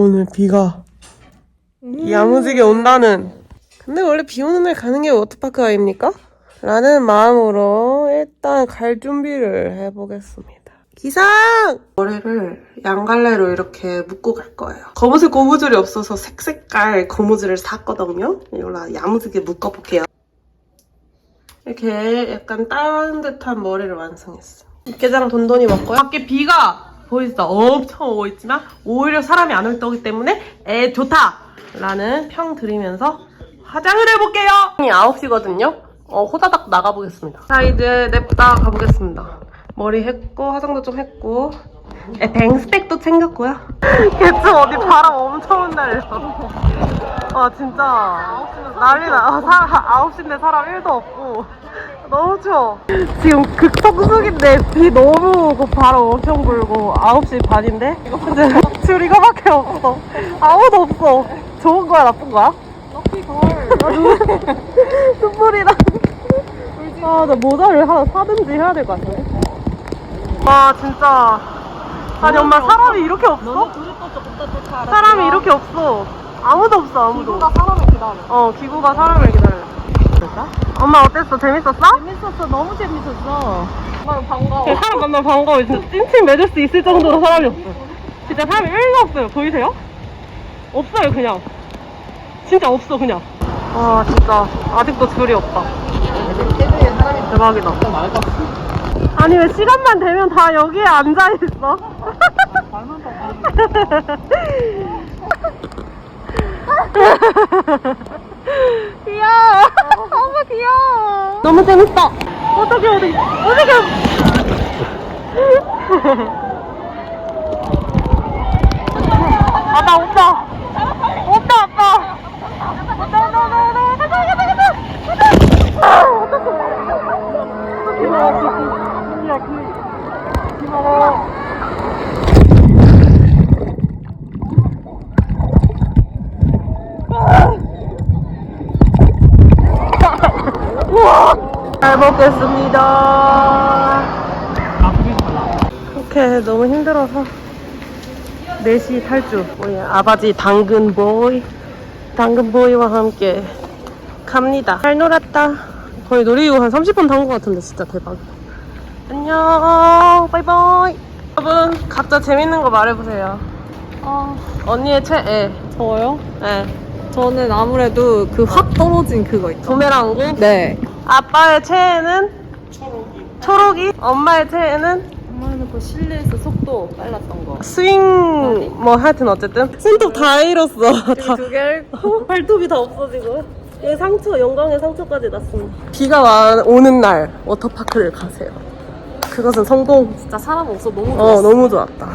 오늘 비가 야무지게 온다는. 근데 원래 비 오는 날 가는 게 워터파크 아닙니까? 라는 마음으로 일단 갈 준비를 해보겠습니다. 기상! 머리를 양갈래로 이렇게 묶고 갈 거예요. 검은색 고무줄이 없어서 색색깔 고무줄을 샀거든요. 이걸로 야무지게 묶어볼게요. 이렇게 약간 따뜻한 듯한 머리를 완성했어. 육개장 돈돈이 먹고요. 밖에 비가 보이시죠? 엄청 오고 있지만 오히려 사람이 안올 거기 때문에 에 좋다! 라는 평 드리면서 화장을 해볼게요! 9시거든요? 어, 호다닥 나가보겠습니다. 자, 이제 냅다 가보겠습니다. 머리 했고, 화장도 좀 했고, 에 뱅 스펙도 챙겼고요. 개츠 어디 바람 엄청 온다려. 아, 진짜. 난리 나. 아, 사, 9시인데 사람 1도 없고. 너무 추워. 지금 극성수기인데 비 너무 오고 바람 엄청 불고 9시 반인데? 근데 줄 이거밖에 없어. 아무도 없어. 좋은 거야, 나쁜 거야? 럭키 걸. 눈물이랑. 아, 나 모자를 하나 사든지 해야 될 것 같은데. 와, 진짜. 아니, 엄마 사람이 이렇게 없어? 사람이 이렇게 없어. 아무도 없어, 아무도. 기구가 사람을 기다려. 어, 기구가 사람을 기다려. 엄마 어땠어? 재밌었어? 재밌었어. 너무 재밌었어. 정말 반가워. 사람 만나 반가워. 진짜 찐친 맺을 수 있을 정도로 사람이 없어. 진짜 사람이 1도 없어요. 보이세요? 없어요, 그냥. 진짜 없어, 그냥. 와, 진짜. 아직도 줄이 없다. 대박이다. 아니, 왜 시간만 되면 다 여기에 앉아 있어? 귀여워. 너무 귀여워. 너무 재밌어. 어떻게, 어디, 어떻게. 아빠 오빠 오빠 아빠 오빠 오빠 오빠 오빠 가자 가자 가자 가자 아 어떡해 어떡해 야 그, 기마워 우와 잘 먹겠습니다 이렇게 너무 힘들어서 4시 탈주. 우리 아버지 당근보이, 당근보이와 함께 갑니다. 잘 놀았다. 거의 놀이기구 한 30분 탄 것 같은데 진짜 대박. 안녕, 바이바이. 여러분, 각자 재밌는 거 말해보세요. 아, 언니의 최애. 저요? 네. 저는 아무래도 그 확 떨어진 그거 있죠. 도메랑고. 네. 아빠의 최애는? 초록이. 초록이. 엄마의 최애는? 엄마는 그 실내에서 속도 빨랐던 거. 스윙, 뭐 하여튼 어쨌든. 손톱 다 잃었어. 다. 두 개를 발톱이 다 없어지고 여기 상처 영광의 상처까지 났습니다 비가 와, 오는 날 워터파크를 가세요 그것은 성공 진짜 사람 없어 너무 어 너무 좋았다